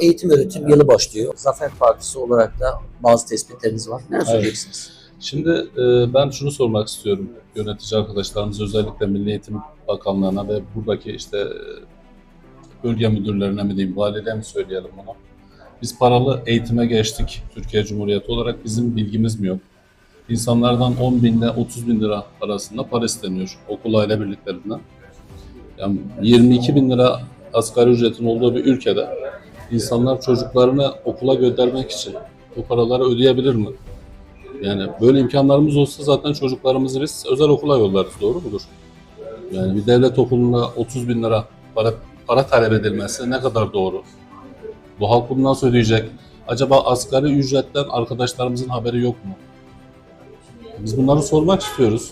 eğitim öğretim yılı başlıyor. Zafer Partisi olarak da bazı tespitleriniz var. Ne söyleyeceksiniz? Şimdi e, ben şunu sormak istiyorum yönetici arkadaşlarımız özellikle Milli Eğitim Bakanlığı'na ve buradaki işte bölge müdürlerine mi diyeyim, valiliğe mi söyleyelim bunu. Biz paralı eğitime geçtik Türkiye Cumhuriyeti olarak. Bizim bilgimiz mi yok? İnsanlardan 10 bin ile 30 bin lira arasında para isteniyor okul aile birliklerinden. Yani 22 bin lira asgari ücretin olduğu bir ülkede insanlar çocuklarını okula göndermek için bu paraları ödeyebilir mi? Yani böyle imkanlarımız olsa zaten çocuklarımızı biz özel okula yollarız. Doğru mudur? Yani bir devlet okuluna 30 bin lira para, para talep edilmesi ne kadar doğru? Bu halk bunu nasıl ödeyecek? Acaba asgari ücretten arkadaşlarımızın haberi yok mu? Biz bunları sormak istiyoruz.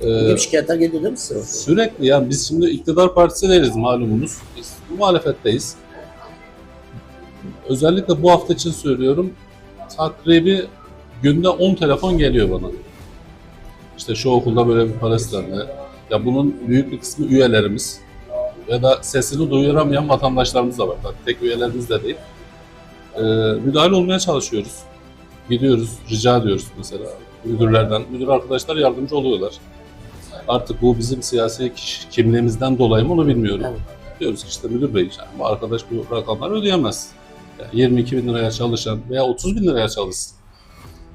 Ee, şikayetler geliyor değil mi size? Sürekli yani biz şimdi iktidar partisi değiliz malumunuz. Biz muhalefetteyiz. Özellikle bu hafta için söylüyorum. Takribi günde 10 telefon geliyor bana. İşte şu okulda böyle bir para istendi. Ya bunun büyük bir kısmı üyelerimiz ya da sesini duyuramayan vatandaşlarımız da var. Tabii tek üyelerimiz de değil. Ee, müdahale olmaya çalışıyoruz. Gidiyoruz, rica ediyoruz mesela müdürlerden. Müdür arkadaşlar yardımcı oluyorlar. Artık bu bizim siyasi kimliğimizden dolayı mı onu bilmiyorum. Evet. Diyoruz ki işte müdür bey yani bu arkadaş bu rakamları ödeyemez. Yani 22 bin liraya çalışan veya 30 bin liraya çalışsın.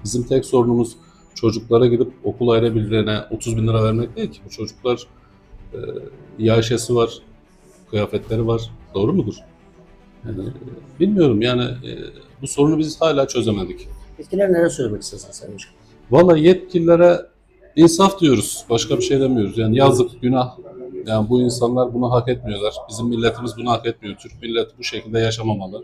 Bizim tek sorunumuz çocuklara gidip okul aile birliğine 30 bin lira vermek değil ki. Bu çocuklar e, iaşesi var, kıyafetleri var. Doğru mudur? Yani, e, bilmiyorum yani e, bu sorunu biz hala çözemedik. Etkiler neler söylemek istersiniz Sayın Başkan? Valla yetkililere insaf diyoruz. Başka bir şey demiyoruz. Yani yazık, günah. Yani bu insanlar bunu hak etmiyorlar. Bizim milletimiz bunu hak etmiyor. Türk milleti bu şekilde yaşamamalı.